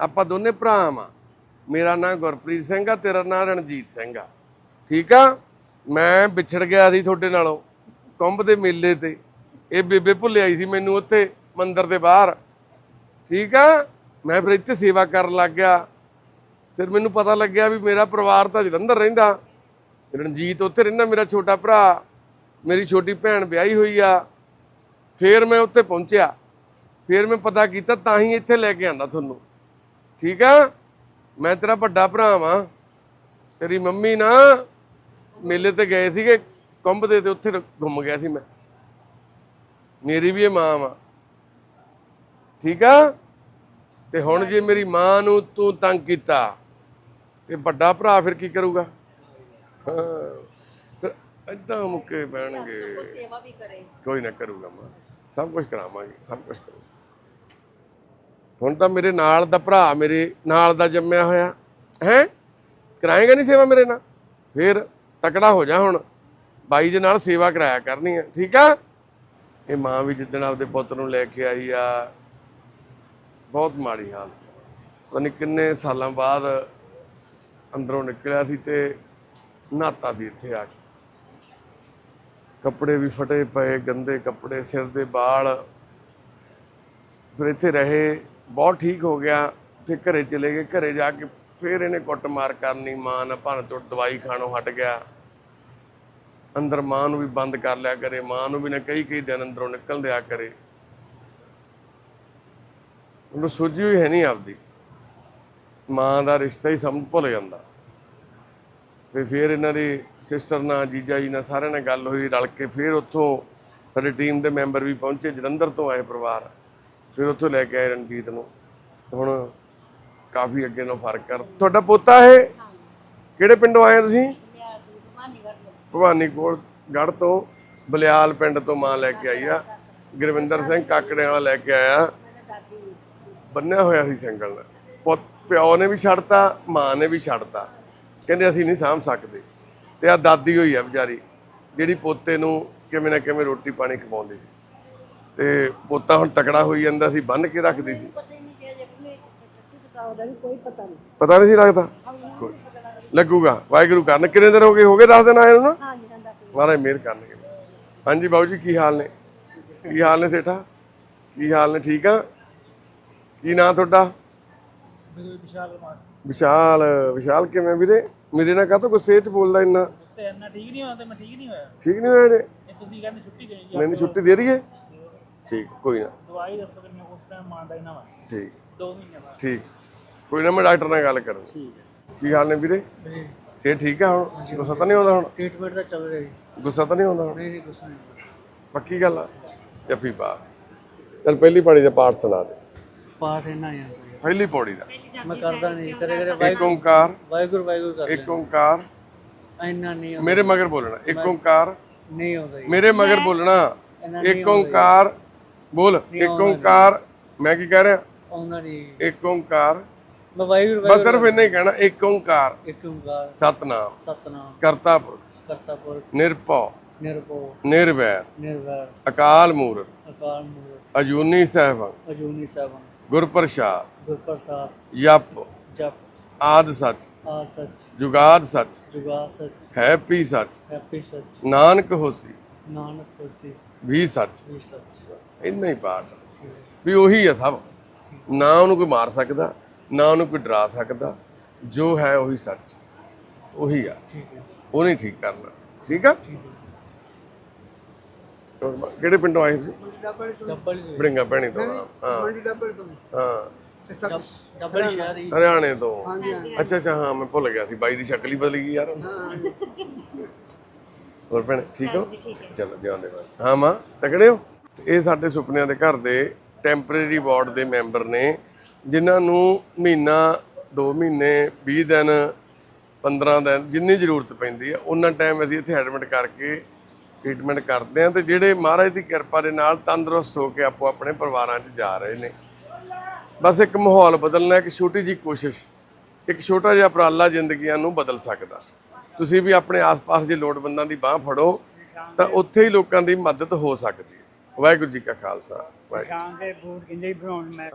ਆਪਾਂ ਦੋਨੇ ਭਰਾ ਆ ਮੇਰਾ ਨਾਮ ਗੁਰਪ੍ਰੀਤ ਸਿੰਘ ਆ, ਤੇਰਾ ਨਾਮ ਰਣਜੀਤ ਸਿੰਘ ਆ। ਠੀਕ ਆ? ਮੈਂ ਵਿਛੜ ਗਿਆ ਸੀ ਤੁਹਾਡੇ ਨਾਲੋਂ, ਕੁੰਭ ਦੇ ਮੇਲੇ ਤੇ। ਇਹ ਬੇਬੇ ਭੁੱਲੇ ਆਈ ਸੀ ਮੈਨੂੰ ਉੱਥੇ, ਮੰਦਿਰ ਦੇ ਬਾਹਰ। ਠੀਕ ਆ? ਮੈਂ ਫਿਰ ਇੱਥੇ ਸੇਵਾ ਕਰਨ ਲੱਗ ਗਿਆ। ਫਿਰ ਮੈਨੂੰ ਪਤਾ ਲੱਗਿਆ ਵੀ ਮੇਰਾ ਪਰਿਵਾਰ ਤਾਂ ਜਲੰਧਰ ਰਹਿੰਦਾ। ਰਣਜੀਤ ਉੱਥੇ ਰਹਿੰਦਾ, ਮੇਰਾ ਛੋਟਾ ਭਰਾ। ਮੇਰੀ ਛੋਟੀ ਭੈਣ ਵਿਆਹੀ ਹੋਈ ਆ। ਫਿਰ ਮੈਂ ਉੱਥੇ ਪਹੁੰਚਿਆ। ਫਿਰ ਮੈਂ ਪਤਾ ਕੀਤਾ, ਤਾਂ ਹੀ ਇੱਥੇ ਲੈ ਕੇ ਆਂਦਾ ਤੁਹਾਨੂੰ। ਠੀਕ ਆ? ਮੈਂ ਤੇਰਾ ਵੱਡਾ ਭਰਾ ਵਾਂ। ਤੇਰੀ ਮੰਮੀ ਨਾ ਮੇਲੇ ਤੇ ਗਏ ਸੀਗੇ ਕੁੰਭ ਦੇ ਤੇ ਉੱਥੇ ਘੁੰਮ ਗਿਆ ਸੀ ਮੈਂ। ਮੇਰੀ ਵੀ ਇਹ ਮਾਂ ਵਾ। ਠੀਕ ਆ? ਤੇ ਹੁਣ ਜੇ ਮੇਰੀ ਮਾਂ ਨੂੰ ਤੂੰ ਤੰਗ ਕੀਤਾ ਤੇ ਵੱਡਾ ਭਰਾ ਫਿਰ ਕੀ ਕਰੂਗਾ? ਫਿਰ ਮੁੱਕੇ ਪੈਣਗੇ। ਸੇਵਾ ਵੀ ਕਰੇ। ਕੋਈ ਨਾ ਕਰੂਗਾ ਮਾਂ। ਸਭ ਕੁਝ ਕਰਾਵਾਂਗੇ ਸਭ ਕੁਝ ਕਰੂ ਹੁਣ ਤਾਂ ਮੇਰੇ ਨਾਲ ਦਾ ਭਰਾ ਮੇਰੇ ਨਾਲ ਦਾ ਜੰਮਿਆ ਹੋਇਆ। ਹੈ? ਕਰਾਏਗਾ ਨਹੀਂ ਸੇਵਾ ਮੇਰੇ ਨਾਲ? ਫਿਰ ਤਕੜਾ ਹੋ ਜਾ ਹੁਣ। ਬਾਈ ਦੇ ਨਾਲ ਸੇਵਾ ਕਰਾਇਆ ਕਰਨੀ ਹੈ ਠੀਕ ਆ? ਇਹ ਮਾਂ ਵੀ ਜਿੱਦਣ ਆਪਦੇ ਪੁੱਤ ਨੂੰ ਲੈ ਕੇ ਆਈ ਆ, ਬਹੁਤ ਮਾੜੀ ਹਾਲਤ ਪਤਾ ਨਹੀਂ ਕਿੰਨੇ ਸਾਲਾਂ ਬਾਅਦ ਅੰਦਰੋਂ ਨਿਕਲਿਆ ਸੀ ਤੇ ਨਹਾਤਾ ਸੀ ਇੱਥੇ ਆ ਕੇ। ਕੱਪੜੇ ਵੀ ਫਟੇ ਪਏ, ਗੰਦੇ ਕੱਪੜੇ, ਸਿਰ ਦੇ ਵਾਲ ਫਿਰ ਇੱਥੇ ਰਹੇ ਬਹੁਤ ਠੀਕ ਹੋ ਗਿਆ, ਫਿਰ ਘਰੇ ਚਲੇ ਗਏ। ਘਰੇ ਜਾ ਕੇ ਫਿਰ ਇਹਨੇ ਕੁੱਟਮਾਰ ਕਰਨੀ, ਮਾਂ ਨਾਲ ਭੰਨ ਤੋੜ, ਦਵਾਈ ਖਾਣੋਂ ਹਟ ਗਿਆ। ਅੰਦਰ ਮਾਂ ਨੂੰ ਵੀ ਬੰਦ ਕਰ ਲਿਆ ਕਰੇ, ਮਾਂ ਨੂੰ ਵੀ ਨਾ ਕਈ ਕਈ ਦਿਨ ਅੰਦਰੋਂ ਨਿਕਲ ਦਿਆ ਕਰੇ। ਉਹਨੂੰ ਸੋਝੀ ਹੋਈ ਹੈ ਨਹੀਂ ਆਪਦੀ। ਮਾਂ ਦਾ ਰਿਸ਼ਤਾ ਹੀ ਸਮਝ ਭੁੱਲ ਜਾਂਦਾ। ਤੇ ਫਿਰ ਇਹਨਾਂ ਦੇ ਸਿਸਟਰ ਨਾਲ, ਜੀਜਾ ਜੀ ਨਾਲ ਸਾਰਿਆਂ ਨਾਲ ਗੱਲ ਹੋਈ, ਰਲ ਕੇ ਫਿਰ ਉੱਥੋਂ ਸਾਡੀ ਟੀਮ ਦੇ ਮੈਂਬਰ ਵੀ ਪਹੁੰਚੇ, ਜਲੰਧਰ ਤੋਂ ਆਏ ਪਰਿਵਾਰ। ਫਿਰ ਉੱਥੋਂ ਲੈ ਕੇ ਆਏ ਰਣਜੀਤ ਨੂੰ। ਹੁਣ ਕਾਫੀ ਅੱਗੇ ਨਾਲ ਫ਼ਰਕ ਕਰ ਤੁਹਾਡਾ ਪੋਤਾ ਇਹ? ਕਿਹੜੇ ਪਿੰਡੋਂ ਆਏ ਹੋ ਤੁਸੀਂ? ਭਵਾਨੀ ਕੋਲ ਗੜ ਤੋਂ ਬਲਿਆਲ ਪਿੰਡ ਤੋਂ ਮਾਂ ਲੈ ਕੇ ਆਈ ਆ। ਗੁਰਵਿੰਦਰ ਸਿੰਘ ਕਾਕੜੇ ਵਾਲਾ ਲੈ ਕੇ ਆਇਆ। ਬੰਨਿਆ ਹੋਇਆ ਸੀ ਸਿੰਗਲ। ਨਾਲ ਪਿਓ ਨੇ ਵੀ ਛੱਡਤਾ, ਮਾਂ ਨੇ ਵੀ ਛੱਡਤਾ। ਕਹਿੰਦੇ ਅਸੀਂ ਨਹੀਂ ਸਾਂਭ ਸਕਦੇ। ਤੇ ਆ ਦਾਦੀ ਹੋਈ ਆ ਵਿਚਾਰੀ, ਜਿਹੜੀ ਪੋਤੇ ਨੂੰ ਕਿਵੇਂ ਨਾ ਕਿਵੇਂ ਰੋਟੀ ਪਾਣੀ ਖਵਾਉਂਦੀ ਸੀ। ਤੇ ਪੋਤਾ ਹੁਣ ਤਕੜਾ ਹੋਈ ਜਾਂਦਾ ਸੀ ਬੰਨ ਕੇ ਰੱਖਦੀ ਸੀ। ਪਤਾ ਨਹੀਂ ਸੀ ਲੱਗਦਾ। ਲੱਗੂਗਾ। ਵਾਹਿਗੁਰੂ ਕਰਨ। ਕਿੰਨੇ ਦਿਨ ਹੋ ਗਏ? ਹੋ ਗਏ 10 ਦਿਨ ਆਏ ਨੂੰ ਨਾ? ਮਹਾਰਾਜ ਮਿਹਰ ਕਰਨਗੇ। ਹਾਂਜੀ ਬਾਬੂ ਜੀ ਕੀ ਹਾਲ ਨੇ? ਕੀ ਹਾਲ ਨੇ ਸੇਠਾ? ਕੀ ਹਾਲ ਨੇ? ਠੀਕ ਆ? ਕੀ ਨਾਂ ਤੁਹਾਡਾ? ਵਿਸ਼ਾਲ। ਵਿਸ਼ਾਲ ਕਿਵੇਂ ਵੀਰੇ? ਮੇਰੇ ਨਾਲ ਕਾਹਤੋਂ ਗੁੱਸੇ ਚ ਬੋਲਦਾ ਇੰਨਾ? ਗੁੱਸੇ ਇੰਨਾ ਠੀਕ ਨਹੀਂ ਹੋਇਆ ਤੇ ਮੈਂ ਠੀਕ ਨਹੀਂ ਹੋਇਆ। ਠੀਕ ਨਹੀਂ ਹੋਇਆ ਜੇ? ਤੁਸੀਂ ਕਹਿੰਦੇ ਛੁੱਟੀ ਦੇ ਮੈਨੂੰ ਛੁੱਟੀ ਦੇ ਰਹੀਏ ਠੀਕ ਕੋਈ ਨਾ। ਦਵਾਈ ਦੱਸੋ ਕਿ ਮੈਂ ਉਸ ਟਾਈਮ ਮਾਰਦਾ ਹੀ ਨਾ ਵਾ ਠੀਕ। 2 ਮਹੀਨੇ ਬਾਅਦ। ਠੀਕ। ਕੋਈ ਨਾ ਮੈਂ ਡਾਕਟਰ ਨਾਲ ਗੱਲ ਕਰਾਂ ਠੀਕ ਕੀ ਹਾਲ ਨੇ ਵੀਰੇ? ਹੈ ਸੇ ਠੀਕ ਆ ਹੁਣ? ਗੁੱਸਾ ਤਾਂ ਨਹੀਂ ਆਉਂਦਾ ਹੁਣ? ਟ੍ਰੀਟਮੈਂਟ ਤਾਂ ਚੱਲ ਰਿਹਾ ਜੀ। ਗੁੱਸਾ ਤਾਂ ਨਹੀਂ ਆਉਂਦਾ ਹੁਣ? ਨਹੀਂ ਨਹੀਂ ਗੁੱਸਾ ਨਹੀਂ ਪੱਕੀ ਗੱਲ ਆ? ਜੱਫੀ ਪਾ ਚਲ ਪਹਿਲੀ ਪਾਣੀ ਦਾ ਪਾਠ ਸੁਣਾ ਦੇ। ਪਾਠ ਇੰਨਾ ਨਹੀਂ ਆਉਂਦਾ ਪਹਿਲੀ ਪੌੜੀ ਦਾ। ਮੈਂ ਕਰਦਾ ਨਹੀਂ ਕਦੇ ਕਦੇ ਇੱਕ ਓੰਕਾਰ। ਵਾਹਿਗੁਰੂ ਵਾਹਿਗੁਰੂ ਕਰ ਇੱਕ ਓੰਕਾਰ। ਇੰਨਾ ਨਹੀਂ ਆਉਂਦਾ। ਮੇਰੇ ਮਗਰ ਬੋਲਣਾ। ਇੱਕ ਓੰਕਾਰ। ਨਹੀਂ ਆਉਂਦਾ ਜੀ। ਮੇਰੇ ਮਗਰ ਬੋਲਣਾ। ਇੱਕ ਓੰਕਾਰ। ਬੋਲ ਇੱਕ ਓੰਕਾਰ ਮੈਂ ਕੀ ਕਹਿ ਰਿਹਾ? ਆਉਂਦਾ ਨਹੀਂ ਇੱਕ ਓੰਕਾਰ। ਮੈਂ ਵਾਹਿਗੁਰੂ ਬਸ ਸਿਰਫ ਇੰਨਾ ਹੀ ਕਹਿਣਾ ਇੱਕ ਓੰਕਾਰ। ਇੱਕ ਓੰਕਾਰ। ਸਤਨਾਮ। ਸਤਨਾਮ। ਕਰਤਾ ਪੁਰਖ ਕਰਤਾਪੁਰ। ਨਿਰਭਉ। ਨਿਰਭਉ। ਨਿਰਵੈਰ। ਨਿਰਵੈਰ। ਅਕਾਲ ਮੂਰਤ। ਅਕਾਲ ਮੂਰਤ। ਅਜੂਨੀ ਸਹਿਬੰ। ਅਜੂਨੀ ਸਾਹਿਬਾਨ ਗੁਰ ਪ੍ਰਸਾਦ ਗੁਰਪ੍ਰਸਾਦ। ਜਪ। ਜਪ। ਆਦ ਸੱਚ। ਆ ਸੱਚ। ਜੁਗਾਦ ਸੱਚ। ਜੁਗਾ ਸੱਚ। ਹੈਪੀ ਸੱਚ। ਹੈਪੀ ਸੱਚ। ਨਾਨਕ ਹੋਸੀ। ਨਾਨਕ ਹੋਸੀ ਵੀ ਸੱਚ। ਵੀ ਸੱਚ। ਇੰਨਾ ਹੀ ਪਾਠ। ਵੀ ਉਹੀ ਹੈ ਸਭ। ਨਾ ਉਹਨੂੰ ਕੋਈ ਮਾਰ ਸਕਦਾ ਨਾ ਉਹਨੂੰ ਕੋਈ ਡਰਾ ਸਕਦਾ। ਜੋ ਹੈ ਉਹੀ ਸੱਚ। ਉਹੀ ਆ। ਠੀਕ ਹੈ। ਉਹਨੇ ਠੀਕ ਕਰਨਾ। ਠੀਕ ਆ? ਕਿਹੜੇ ਪਿੰਡੋਂ ਆਏ ਸੀ? ਡਬਲ ਬੜਿੰਗਾ ਭੈਣੀ ਤੋਂ ਹਾਂ। ਹਾਂ। ਡਬਲ ਸ਼ਹਿਰ ਹੀ। ਹਰਿਆਣੇ ਤੋਂ। ਅੱਛਾ ਅੱਛਾ ਹਾਂ ਮੈਂ ਭੁੱਲ ਗਿਆ ਸੀ। ਬਾਈ ਦੀ ਸ਼ਕਲ ਹੀ ਬਦਲ ਗਈ ਯਾਰ। ਹੋਰ ਭੈਣ ਠੀਕ ਹੋ? ਚਲੋ ਜਿਉਂਦੇ ਰਹੋ ਹਾਂ ਮਾਂ ਤਕੜੇ ਹੋ? ਇਹ ਸਾਡੇ ਸੁਪਨਿਆਂ ਦੇ ਘਰ ਦੇ ਟੈਂਪਰੇਰੀ ਵਾਰਡ ਦੇ ਮੈਂਬਰ ਨੇ ਜਿਨ੍ਹਾਂ ਨੂੰ ਮਹੀਨਾ 2 ਮਹੀਨੇ 20 ਦਿਨ 15 ਦਿਨ ਜਿੰਨੀ ਜ਼ਰੂਰਤ ਪੈਂਦੀ ਹੈ ਉਹਨਾਂ ਟਾਈਮ ਅਸੀਂ ਇੱਥੇ ਐਡਮਿਟ ਕਰਕੇ ਟ੍ਰੀਟਮੈਂਟ ਕਰਦੇ ਹਾਂ ਤੇ ਜਿਹੜੇ ਮਹਾਰਾਜ ਦੀ ਕਿਰਪਾ ਦੇ ਨਾਲ ਤੰਦਰੁਸਤ ਹੋ ਕੇ ਆਪੋ ਆਪਣੇ ਪਰਿਵਾਰਾਂ 'ਚ ਜਾ ਰਹੇ ਨੇ। ਬਸ ਇੱਕ ਮਾਹੌਲ ਬਦਲਣਾ ਇੱਕ ਛੋਟੀ ਜੀ ਕੋਸ਼ਿਸ਼ ਇੱਕ ਛੋਟਾ ਜਿਹਾ ਉਪਰਾਲਾ ਜ਼ਿੰਦਗੀਆਂ ਨੂੰ ਬਦਲ ਸਕਦਾ। ਤੁਸੀਂ ਵੀ ਆਪਣੇ ਆਸ-ਪਾਸ ਦੇ ਲੋੜਵੰਦਾਂ ਦੀ ਬਾਹ ਫੜੋ, ਤਾਂ ਉੱਥੇ ਹੀ ਲੋਕਾਂ ਦੀ ਮਦਦ ਹੋ ਸਕਦੀ ਹੈ। ਵਾਹਿਗੁਰੂ ਜੀ ਕਾ ਖਾਲਸਾ, ਵਾਹਿਗੁਰੂ ਦੇ ਬੂਟ ਕਿੰਨੇ ਬਣਾਉਣ ਮੈਂ